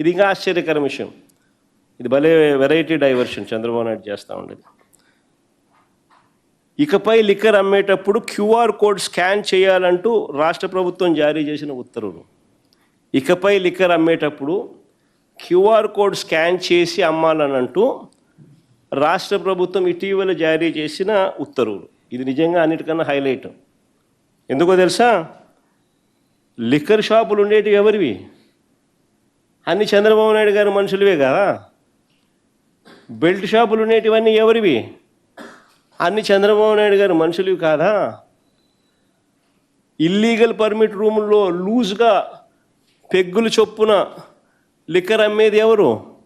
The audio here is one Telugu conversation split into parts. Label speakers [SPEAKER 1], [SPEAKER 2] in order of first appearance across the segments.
[SPEAKER 1] ఇది ఇంకా ఆశ్చర్యకర విషయం. ఇది భలే వెరైటీ డైవర్షన్ చంద్రబాబు నాయుడు చేస్తూ ఉండేది. ఇకపై లిక్కర్ అమ్మేటప్పుడు క్యూఆర్ కోడ్ స్కాన్ చేయాలంటూ రాష్ట్ర ప్రభుత్వం జారీ చేసిన ఉత్తర్వులు. ఇకపై లిక్కర్ అమ్మేటప్పుడు క్యూఆర్ కోడ్ స్కాన్ చేసి అమ్మాలని అంటూ రాష్ట్ర ప్రభుత్వం ఇటీవల జారీ చేసిన ఉత్తర్వులు. ఇది నిజంగా అన్నిటికన్నా హైలైట్ ఎందుకో తెలుసా? లిక్కర్ షాపులు ఉండేటివి ఎవరివి? అన్ని చంద్రబాబు నాయుడు గారి మనుషులవే కదా? బెల్ట్ షాపులు ఉండేటివన్నీ ఎవరివి? అన్ని చంద్రబాబు నాయుడు గారి మనుషులవి కాదా? ఇల్లీగల్ పర్మిట్ రూముల్లో లూజ్గా పెగ్గులు చొప్పున లిక్కర్ అమ్మేది ఎవరు?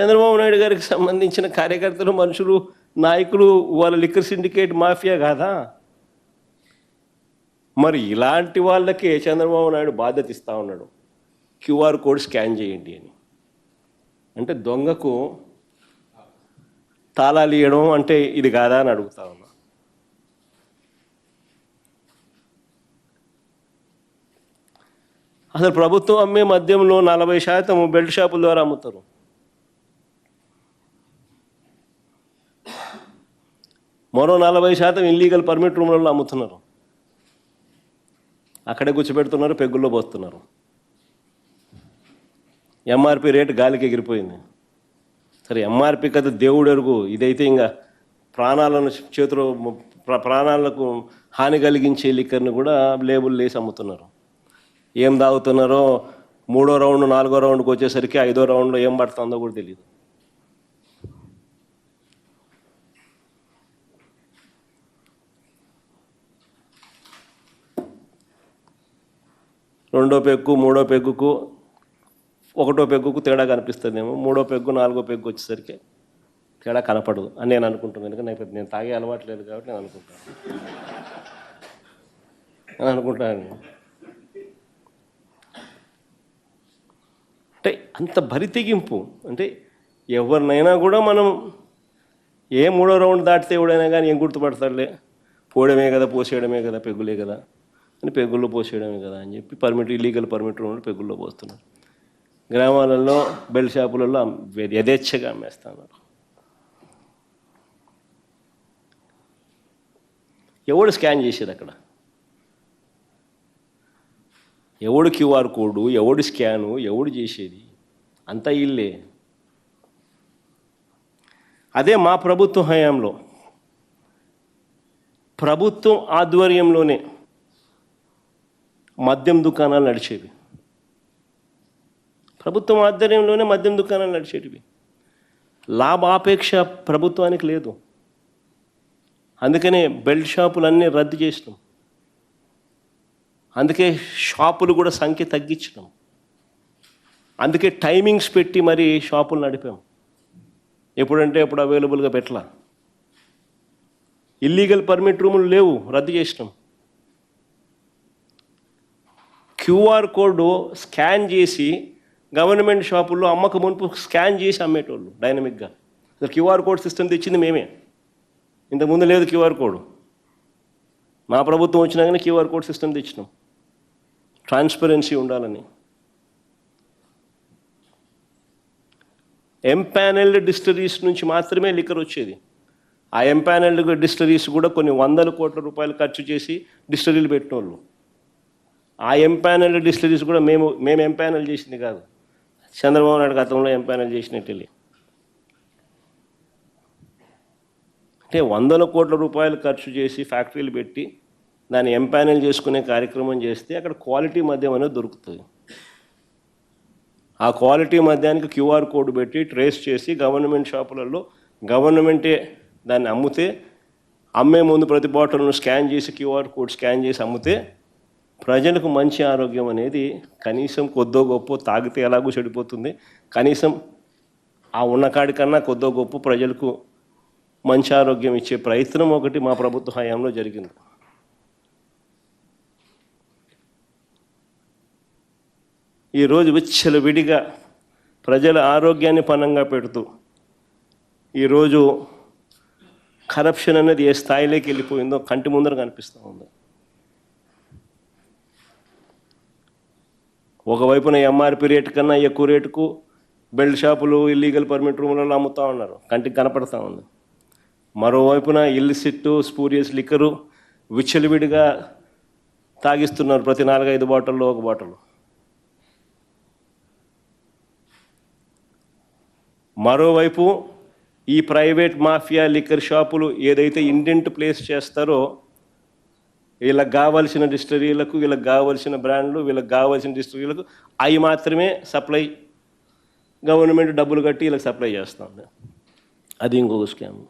[SPEAKER 1] చంద్రబాబు నాయుడు గారికి సంబంధించిన కార్యకర్తలు మనుషులు నాయకులు వాళ్ళ లిక్కర్ సిండికేట్ మాఫియా కాదా? మరి ఇలాంటి వాళ్ళకే చంద్రబాబు నాయుడు బాధ్యత ఇస్తూ ఉన్నాడు. క్యూఆర్ కోడ్ స్కాన్ చేయండి అని. అంటే దొంగకు తాళాలు ఇవ్వడం అంటే ఇది కాదా అని అడుగుతా ఉన్నా. అసలు ప్రభుత్వం అమ్మే మద్యంలో నలభై శాతం బెల్ట్ షాపుల ద్వారా అమ్ముతారు. మరో నలభై శాతం ఇల్లీగల్ పర్మిట్ రూమ్లలో అమ్ముతున్నారు. అక్కడే కూర్చోబెడుతున్నారు పెగ్గుల్లో పోస్తున్నారు. ఎంఆర్పి రేటు గాలికి ఎగిరిపోయింది. సరే ఎంఆర్పి కదా దేవుడు ఎరుగు ఇదైతే ఇంకా ప్రాణాలను చేతిలో ప్రాణాలకు హాని కలిగించే లిక్కర్ని కూడా లేబుల్ వేసి అమ్ముతున్నారు. ఏం తాగుతున్నారో మూడో రౌండ్ నాలుగో రౌండ్కి వచ్చేసరికి ఐదో రౌండ్లో ఏం పడుతుందో కూడా తెలియదు రెండో పెగ్గు మూడో పెగ్గుకు ఒకటో పెగ్గుకు తేడా కనిపిస్తుందేమో మూడో పెగ్గు నాలుగో పెగ్గు వచ్చేసరికి తేడా కనపడదు అని నేను అనుకుంటున్నాను. ఎందుకంటే నాకు నేను తాగే అలవాటు లేదు కాబట్టి నేను అనుకుంటాను. అని అనుకుంటాను అంటే అంత బరితెగింపు అంటే ఎవరినైనా కూడా మనం ఏ మూడో రౌండ్ దాటితే ఎవడైనా కానీ ఏం గుర్తుపడతాడులే? పోవడమే కదా పోసేయడమే కదా పెగ్గులే కదా అని పెగ్గుల్లో పోసేయడమే కదా అని చెప్పి పర్మిట్ ఇల్లీగల్ పర్మిట్ రౌండ్ పెగ్గుల్లో పోస్తున్నారు. గ్రామాలలో బెల్ట్ షాపులలో యథేచ్ఛగా అమ్మేస్తున్నారు. ఎవడు స్కాన్ చేసేది అక్కడ? ఎవడు క్యూఆర్ కోడు ఎవడు స్కాను ఎవడు చేసేది? అంతా ఇల్లే. అదే మా ప్రభుత్వ హయాంలో. ప్రభుత్వం ఆధ్వర్యంలోనే మద్యం దుకాణాలు నడిచేవి. ప్రభుత్వం ఆధ్వర్యంలోనే మద్యం దుకాణాలు నడిచేటివి. లాభాపేక్ష ప్రభుత్వానికి లేదు. అందుకనే బెల్ట్ షాపులన్నీ రద్దు చేసినాం. అందుకే షాపులు కూడా సంఖ్య తగ్గించడం అందుకే టైమింగ్స్ పెట్టి మరి షాపులు నడిపాం. ఎప్పుడంటే ఎప్పుడు అవైలబుల్గా పెట్టలా. ఇల్లీగల్ పర్మిట్ రూములు లేవు రద్దు చేసినాం. క్యూఆర్ కోడ్ స్కాన్ చేసి గవర్నమెంట్ షాపుల్లో అమ్మక మునుపు స్కాన్ చేసి అమ్మేటోళ్ళు డైనమిక్గా. అసలు క్యూఆర్ కోడ్ సిస్టమ్ తెచ్చింది మేమే. ఇంతకుముందు లేదు క్యూఆర్ కోడ్. మా ప్రభుత్వం వచ్చినాకనే క్యూఆర్ కోడ్ సిస్టమ్ తెచ్చినాం. ట్రాన్స్పరెన్సీ ఉండాలని. ఎంపానెల్డ్ డిస్టరీస్ నుంచి మాత్రమే లిక్కర్ వచ్చేది. ఆ ఎంపానెల్డ్ డిస్టరీస్ కూడా కొన్ని వందల కోట్ల రూపాయలు ఖర్చు చేసి డిస్టరీలు పెట్టినోళ్ళు. ఆ ఎంపానెల్డ్ డిస్టరీస్ కూడా మేము మేము ఎంపానెల్ చేసింది కాదు. చంద్రబాబు నాయుడు గతంలో ఎంపైనల్ చేసినట్టు అంటే వందల కోట్ల రూపాయలు ఖర్చు చేసి ఫ్యాక్టరీలు పెట్టి దాన్ని ఎంపానల్ చేసుకునే కార్యక్రమం చేస్తే అక్కడ క్వాలిటీ మద్యం అనేది దొరుకుతుంది. ఆ క్వాలిటీ మద్యానికి క్యూఆర్ కోడ్ పెట్టి ట్రేస్ చేసి గవర్నమెంట్ షాపులలో గవర్నమెంటే దాన్ని అమ్మితే అమ్మే ముందు ప్రతి బాటిల్ను స్కాన్ చేసి క్యూఆర్ కోడ్ స్కాన్ చేసి అమ్మితే ప్రజలకు మంచి ఆరోగ్యం అనేది కనీసం కొద్దో గొప్ప తాగితే ఎలాగో చెడిపోతుంది. కనీసం ఆ ఉన్న కాడికన్నా కొద్దో గొప్ప ప్రజలకు మంచి ఆరోగ్యం ఇచ్చే ప్రయత్నం ఒకటి మా ప్రభుత్వ హయాంలో జరిగింది. ఈరోజు విచ్చల విడిగా ప్రజల ఆరోగ్యాన్ని పనంగా పెడుతూ ఈరోజు కరప్షన్ అనేది ఏ స్థాయిలోకి వెళ్ళిపోయిందో కంటి ముందర కనిపిస్తూ ఉంది. ఒకవైపున ఎంఆర్పి రేటు కన్నా ఎక్కువ రేటుకు బెల్ట్ షాపులు ఇల్లీగల్ పర్మిట్ రూములలో అమ్ముతూ ఉన్నారు. కంటికి కనపడతా ఉంది. మరోవైపున ఇల్లిసిట్టు స్పూరియస్ లిక్కరు విచ్చలివిడిగా తాగిస్తున్నారు ప్రతి నాలుగైదు బాటిల్లో ఒక బాటిల్. మరోవైపు ఈ ప్రైవేట్ మాఫియా లిక్కర్ షాపులు ఏదైతే ఇండెంట్ ప్లేస్ చేస్తారో వీళ్ళకి కావాల్సిన డిస్టరీలకు వీళ్ళకి కావాల్సిన బ్రాండ్లు వీళ్ళకి కావాల్సిన డిస్టరీలకు అవి మాత్రమే సప్లై గవర్నమెంట్ డబ్బులు కట్టి వీళ్ళకి సప్లై చేస్తుంది అది ఇంకొక స్కామ్.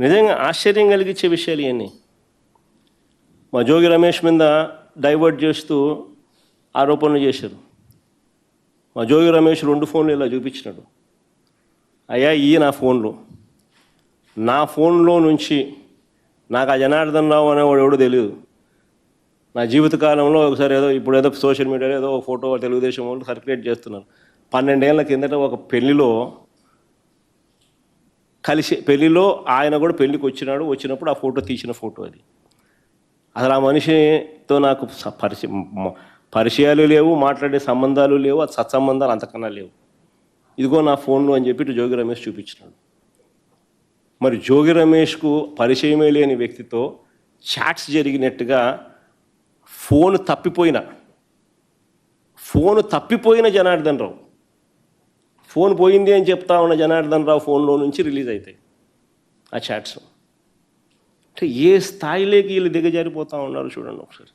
[SPEAKER 1] నిజంగా ఆశ్చర్యం కలిగించే విషయాలు ఇవన్నీ. మా జోగి రమేష్ మీద డైవర్ట్ చేస్తూ ఆరోపణలు చేశారు. మా జోగి రమేష్ రెండు ఫోన్లు ఇలా చూపించినాడు. అయ్యా ఈ నా ఫోన్లు. నా ఫోన్లో నుంచి నాకు ఆ జనార్దన్ రావు అనేవాడు ఎవడో తెలియదు నా జీవితకాలంలో ఒకసారి ఏదో ఇప్పుడు ఏదో సోషల్ మీడియాలో ఏదో ఒక ఫోటో తెలుగుదేశం వాళ్ళు సర్క్యులేట్ చేస్తున్నారు. పన్నెండేళ్ళ కిందట ఒక పెళ్ళిలో కలిసి పెళ్ళిలో ఆయన కూడా పెళ్ళికి వచ్చినాడు. వచ్చినప్పుడు ఆ ఫోటో తీసిన ఫోటో అది. అసలు ఆ మనిషితో నాకు పరిచయం పరిచయాలు లేవు మాట్లాడే సంబంధాలు లేవు అది సత్సంబంధాలు అంతకన్నా లేవు. ఇదిగో నా ఫోన్లో అని చెప్పి ఇటు జోగి రమేష్ చూపించినాడు. మరి జోగి రమేష్కు పరిచయమే లేని వ్యక్తితో చాట్స్ జరిగినట్టుగా ఫోన్ తప్పిపోయిన ఫోన్ తప్పిపోయిన జనార్దన్ రావు. ఫోన్ పోయింది అని చెప్తా ఉన్న జనార్దన్ రావు ఫోన్లో నుంచి రిలీజ్ అవుతాయి ఆ చాట్స్. అంటే ఏ స్థాయిలోకి వీళ్ళు దిగజారిపోతూ ఉన్నారు చూడండి ఒకసారి.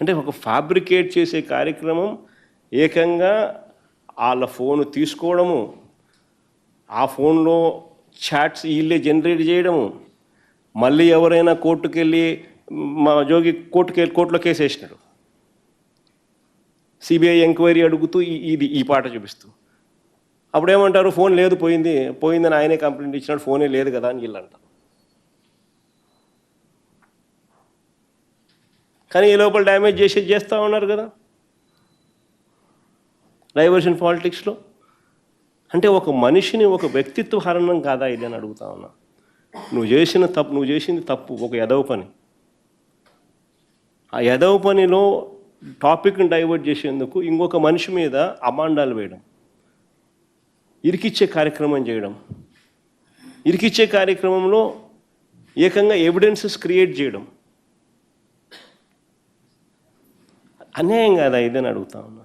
[SPEAKER 1] అంటే ఒక ఫ్యాబ్రికేట్ చేసే కార్యక్రమం ఏకంగా వాళ్ళ ఫోన్ తీసుకోవడము ఆ ఫోన్లో చాట్స్ వీళ్ళే జనరేట్ చేయడము మళ్ళీ ఎవరైనా కోర్టుకు వెళ్ళి మా జోగి కోర్టుకు వెళ్ళి కోర్టులో కేసు వేసినాడు. సిబిఐ ఎంక్వైరీ అడుగుతూ ఈ- ఇది ఈ పాట చూపిస్తూ. అప్పుడు ఏమంటారు ఫోన్ లేదు పోయింది పోయిందని ఆయనే కంప్లైంట్ ఇచ్చినాడు ఫోనే లేదు కదా అని వీళ్ళు అంటారు కానీ ఈ లోపల డ్యామేజ్ చేసేది చేస్తూ ఉన్నారు కదా. డైవర్షన్ పాలిటిక్స్లో? అంటే ఒక మనిషిని ఒక వ్యక్తిత్వ హరణం కాదా ఇది అని అడుగుతా ఉన్నా. నువ్వు చేసిన తప్పు నువ్వు చేసింది తప్పు ఒక ఎదవ పని. ఆ ఎదవ పనిలో టాపిక్ని డైవర్ట్ చేసేందుకు ఇంకొక మనిషి మీద అమాండాలు వేయడం. ఇరికిచ్చే కార్యక్రమం చేయడం. ఇరికిచ్చే కార్యక్రమంలో ఏకంగా ఎవిడెన్సెస్ క్రియేట్ చేయడం. అన్యాయం కాదా ఇదని అడుగుతా ఉన్నా.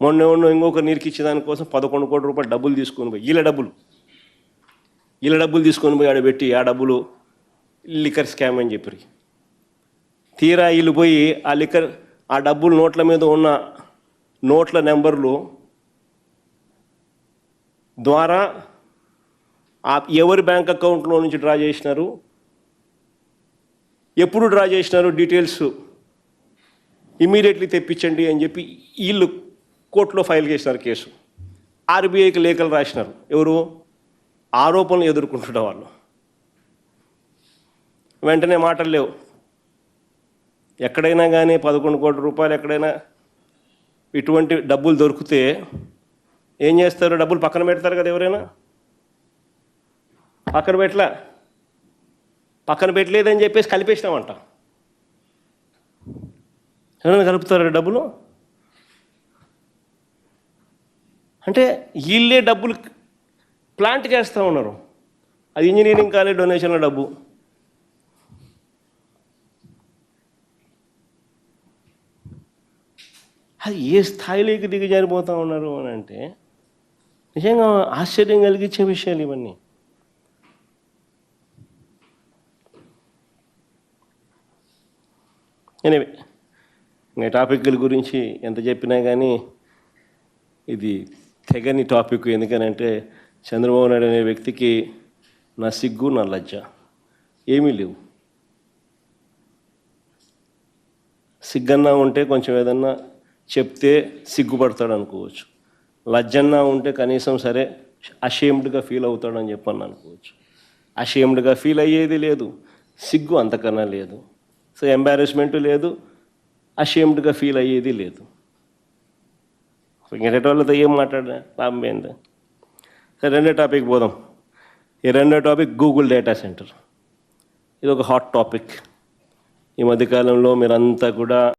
[SPEAKER 1] మొన్న ఉన్న ఇంకొక నీరుకిచ్చే దానికోసం పదకొండు కోట్ల రూపాయలు డబ్బులు తీసుకొని పోయి వీళ్ళ డబ్బులు. వీళ్ళ డబ్బులు తీసుకొని పోయి ఆడ పెట్టి ఆ డబ్బులు లిక్కర్ స్కామ్ అని చెప్పి తీరా వీళ్ళు పోయి ఆ లిక్కర్ ఆ డబ్బులు నోట్ల మీద ఉన్న నోట్ల నెంబర్లు ద్వారా ఆ ఎవరి బ్యాంక్ అకౌంట్లో నుంచి డ్రా చేసినారు? ఎప్పుడు డ్రా చేసినారు? డీటెయిల్స్ ఇమీడియట్లీ తెప్పించండి అని చెప్పి వీళ్ళు కోర్టులో ఫైల్ చేసినారు కేసు. ఆర్బీఐకి లేఖలు రాసినారు. ఎవరు? ఆరోపణలు ఎదుర్కొంటున్న వాళ్ళు. వెంటనే మాటలు లేవు. ఎక్కడైనా కానీ పదకొండు కోట్ల రూపాయలు ఎక్కడైనా ఇటువంటి డబ్బులు దొరికితే ఏం చేస్తారు? డబ్బులు పక్కన పెడతారు కదా ఎవరైనా? పక్కన పెట్టలా? పక్కన పెట్టలేదని చెప్పేసి కలిపేసినామంట. ఎవరైనా కలుపుతారా డబ్బులు? అంటే వీళ్ళే డబ్బులు ప్లాంట్ చేస్తూ ఉన్నారు. అది ఇంజనీరింగ్ కాలేజ్ డొనేషన్ల డబ్బు. అది ఏ స్థాయిలోకి దిగజారిపోతూ ఉన్నారు అని అంటే నిజంగా ఆశ్చర్యం కలిగించే విషయాలు ఇవన్నీ. ఎనివే ఇంకా టాపిక్ల గురించి ఎంత చెప్పినా కానీ ఇది తెగని టాపిక్ ఎందుకనంటే చంద్రబాబు నాయుడు అనే వ్యక్తికి నా సిగ్గు నా లజ్జ. ఏమీ లేవు. సిగ్గన్నా ఉంటే కొంచెం ఏదన్నా చెప్తే సిగ్గుపడతాడు అనుకోవచ్చు. లజ్జన్నా ఉంటే కనీసం సరే అషేమ్డ్గా ఫీల్ అవుతాడని చెప్పని అనుకోవచ్చు. అషేమ్డ్గా ఫీల్ అయ్యేది లేదు. సిగ్గు అంతకన్నా లేదు. సో ఎంబారెస్మెంట్ లేదు. అషేమ్డ్గా ఫీల్ అయ్యేది లేదు. ఇంకెట వాళ్ళతో ఏం మాట్లాడినా? లాభం ఏంది? సరే రెండో టాపిక్ పోదాం. ఈ రెండో టాపిక్ గూగుల్ డేటా సెంటర్ ఇది ఒక హాట్ టాపిక్. ఈ మధ్యకాలంలో మీరంతా కూడా